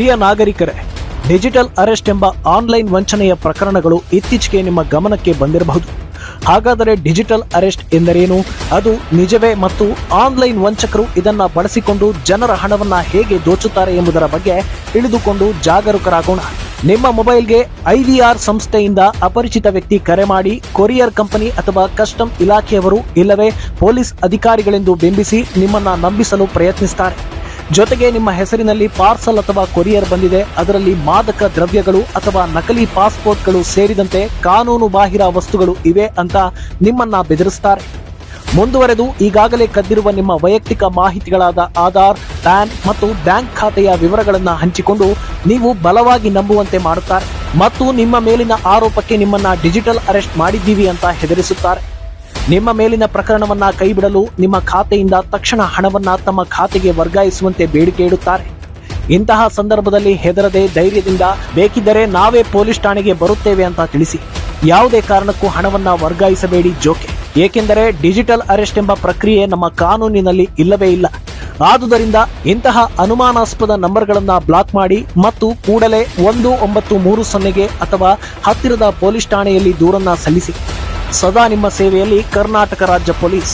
ಪ್ರಿಯ ನಾಗರಿಕರೇ, digital arrest ಎಂಬ online ವಂಚನೆಯ ಪ್ರಕರಣಗಳು ಇತ್ತೀಚೆಗೆ ನಿಮ್ಮ ಗಮನಕ್ಕೆ ಬಂದಿರಬಹುದು. ಹಾಗಾದರೆ ಡಿಜಿಟಲ್ ಅರೆಸ್ಟ್ ಎಂದರೇನು? ಅದು ನಿಜವೇ ಮತ್ತು ಆನ್ಲೈನ್ ವಂಚಕರು ಇದನ್ನು ಬಳಸಿಕೊಂಡು ಜನರ ಹಣವನ್ನು ಹೇಗೆ ದೋಚುತ್ತಾರೆ ಎಂಬುದರ ಬಗ್ಗೆ ತಿಳಿದುಕೊಂಡು ಜಾಗರೂಕರಾಗೋಣ. ನಿಮ್ಮ ಮೊಬೈಲ್ಗೆ ಐವಿಆರ್ ಸಂಸ್ಥೆಯಿಂದ ಅಪರಿಚಿತ ವ್ಯಕ್ತಿ ಕರೆ ಮಾಡಿ, ಕೊರಿಯರ್ ಕಂಪನಿ ಅಥವಾ ಕಸ್ಟಮ್ ಇಲಾಖೆಯವರು ಇಲ್ಲವೇ ಪೊಲೀಸ್ ಅಧಿಕಾರಿಗಳೆಂದು ಬಿಂಬಿಸಿ ನಿಮ್ಮನ್ನ ನಂಬಿಸಲು ಪ್ರಯತ್ನಿಸುತ್ತಾರೆ ಜೊತೆಗೆ ನಿಮ್ಮ ಹೆಸರಿನಲ್ಲಿ ಪಾರ್ಸಲ್ ಅಥವಾ ಕೊರಿಯರ್ ಬಂದಿದೆ, ಅದರಲ್ಲಿ ಮಾದಕ ದ್ರವ್ಯಗಳು ಅಥವಾ ನಕಲಿ ಪಾಸ್ಪೋರ್ಟ್ಗಳು ಸೇರಿದಂತೆ ಕಾನೂನು ಬಾಹಿರ ವಸ್ತುಗಳು ಇವೆ ಅಂತ ನಿಮ್ಮನ್ನ ಬೆದರಿಸ್ತಾರೆ. ಮುಂದುವರೆದು ಈಗಾಗಲೇ ಕದ್ದಿರುವ ನಿಮ್ಮ ವೈಯಕ್ತಿಕ ಮಾಹಿತಿಗಳಾದ ಆಧಾರ್, ಪ್ಯಾನ್ ಮತ್ತು ಬ್ಯಾಂಕ್ ಖಾತೆಯ ವಿವರಗಳನ್ನು ಹಂಚಿಕೊಂಡು ನೀವು ಬಲವಾಗಿ ನಂಬುವಂತೆ ಮಾಡುತ್ತಾರೆ. ಮತ್ತು ನಿಮ್ಮ ಮೇಲಿನ ಆರೋಪಕ್ಕೆ ನಿಮ್ಮನ್ನ ಡಿಜಿಟಲ್ ಅರೆಸ್ಟ್ ಮಾಡಿದ್ದೀವಿ ಅಂತ ಹೆದರಿಸುತ್ತಾರೆ. ನಿಮ್ಮ ಮೇಲಿನ ಪ್ರಕರಣವನ್ನ ಕೈಬಿಡಲು ನಿಮ್ಮ ಖಾತೆಯಿಂದ ತಕ್ಷಣ ಹಣವನ್ನ ತಮ್ಮ ಖಾತೆಗೆ ವರ್ಗಾಯಿಸುವಂತೆ ಬೇಡಿಕೆ ಇಡುತ್ತಾರೆ. ಇಂತಹ ಸಂದರ್ಭದಲ್ಲಿ ಹೆದರದೆ ಧೈರ್ಯದಿಂದ ಬೇಕಿದ್ದರೆ ನಾವೇ ಪೊಲೀಸ್ ಠಾಣೆಗೆ ಬರುತ್ತೇವೆ ಅಂತ ತಿಳಿಸಿ. ಯಾವುದೇ ಕಾರಣಕ್ಕೂ ಹಣವನ್ನ ವರ್ಗಾಯಿಸಬೇಡಿ ಜೋಕೆ. ಏಕೆಂದರೆ ಡಿಜಿಟಲ್ ಅರೆಸ್ಟ್ ಎಂಬ ಪ್ರಕ್ರಿಯೆ ನಮ್ಮ ಕಾನೂನಿನಲ್ಲಿ ಇಲ್ಲವೇ ಇಲ್ಲ. ಆದುದರಿಂದ ಇಂತಹ ಅನುಮಾನಾಸ್ಪದ ನಂಬರ್ಗಳನ್ನು ಬ್ಲಾಕ್ ಮಾಡಿ ಮತ್ತು ಕೂಡಲೇ ಒಂದು ಒಂಬತ್ತು ಮೂರು ಸೊನ್ನೆಗೆ ಅಥವಾ ಹತ್ತಿರದ ಪೊಲೀಸ್ ಠಾಣೆಯಲ್ಲಿ ದೂರನ್ನ ಸಲ್ಲಿಸಿ. ಸದಾ ನಿಮ್ಮ ಸೇವೆಯಲ್ಲಿ ಕರ್ನಾಟಕ ರಾಜ್ಯ ಪೊಲೀಸ್.